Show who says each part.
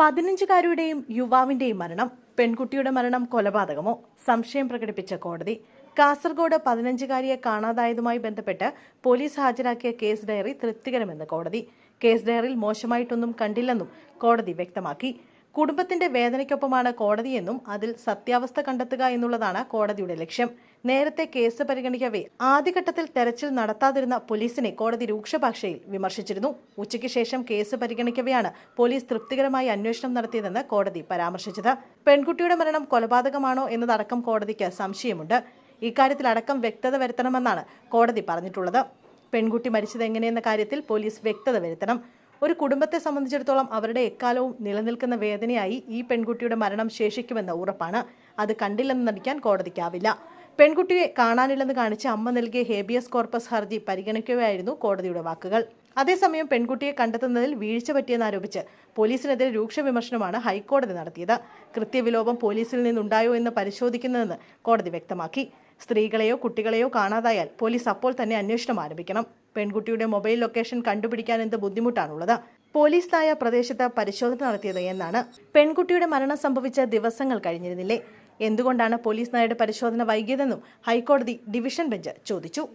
Speaker 1: പതിനഞ്ചുകാരിയുടെയും യുവാവിന്റെയും മരണം പെൺകുട്ടിയുടെ മരണം കൊലപാതകമോ? സംശയം പ്രകടിപ്പിച്ച കോടതി. കാസർഗോഡ് പതിനഞ്ചുകാരിയെ കാണാതായതുമായി ബന്ധപ്പെട്ട് പോലീസ് ഹാജരാക്കിയ കേസ് ഡയറി തൃപ്തികരമെന്ന് കോടതി. കേസ് ഡയറിയിൽ മോശമായിട്ടൊന്നും കണ്ടില്ലെന്നും കോടതി വ്യക്തമാക്കി. കുടുംബത്തിന്റെ വേദനയ്ക്കൊപ്പമാണ് കോടതിയെന്നും അതിൽ സത്യാവസ്ഥ കണ്ടെത്തുക എന്നുള്ളതാണ് കോടതിയുടെ ലക്ഷ്യം. നേരത്തെ കേസ് പരിഗണിക്കവേ ആദ്യഘട്ടത്തിൽ തെരച്ചിൽ നടത്താതിരുന്ന പോലീസിനെ കോടതി രൂക്ഷഭാഷയിൽ വിമർശിച്ചിരുന്നു. ഉച്ചയ്ക്ക് ശേഷം കേസ് പരിഗണിക്കവെയാണ് പോലീസ് തൃപ്തികരമായി അന്വേഷണം നടത്തിയതെന്ന് കോടതി പരാമർശിച്ചത്. പെൺകുട്ടിയുടെ മരണം കൊലപാതകമാണോ എന്നതടക്കം കോടതിക്ക് സംശയമുണ്ട്. ഇക്കാര്യത്തിൽ അടക്കം വ്യക്തത വരുത്തണമെന്നാണ് കോടതി പറഞ്ഞിട്ടുള്ളത്. പെൺകുട്ടി മരിച്ചത് എങ്ങനെയെന്ന കാര്യത്തിൽ പോലീസ് വ്യക്തത വരുത്തണം. ഒരു കുടുംബത്തെ സംബന്ധിച്ചിടത്തോളം അവരുടെ എക്കാലവും നിലനിൽക്കുന്ന വേദനയായി ഈ പെൺകുട്ടിയുടെ മരണം ശേഷിക്കുമെന്ന ഉറപ്പാണ്. അത് കണ്ടില്ലെന്ന് നടിക്കാൻ കോടതിക്കാവില്ല. പെൺകുട്ടിയെ കാണാനില്ലെന്ന് കാണിച്ച് അമ്മ നൽകിയ ഹേബിയസ് കോർപ്പസ് ഹർജി പരിഗണിക്കുകയായിരുന്നു കോടതിയുടെ വാക്കുകൾ. അതേസമയം പെൺകുട്ടിയെ കണ്ടെത്തുന്നതിൽ വീഴ്ച പറ്റിയെന്നാരോപിച്ച് പോലീസിനെതിരെ രൂക്ഷ വിമർശനമാണ് ഹൈക്കോടതി നടത്തിയത്. കൃത്യവിലോപം പോലീസിൽ നിന്നുണ്ടായോ എന്ന് പരിശോധിക്കുന്നതെന്ന് കോടതി വ്യക്തമാക്കി. സ്ത്രീകളെയോ കുട്ടികളെയോ കാണാതായാൽ പോലീസ് അപ്പോൾ തന്നെ അന്വേഷണം ആരംഭിക്കണം. പെൺകുട്ടിയുടെ മൊബൈൽ ലൊക്കേഷൻ കണ്ടുപിടിക്കാൻ എന്ത് ബുദ്ധിമുട്ടാണുള്ളത്? പോലീസ് തായ പ്രദേശത്ത് പരിശോധന നടത്തിയത് എന്നാണ്. പെൺകുട്ടിയുടെ മരണം സംഭവിച്ച ദിവസങ്ങൾ കഴിഞ്ഞിരുന്നില്ലേ? എന്തുകൊണ്ടാണ് പോലീസ് നായയുടെ പരിശോധന വൈകിയതെന്നും ഹൈക്കോടതി ഡിവിഷൻ ബെഞ്ച് ചോദിച്ചു.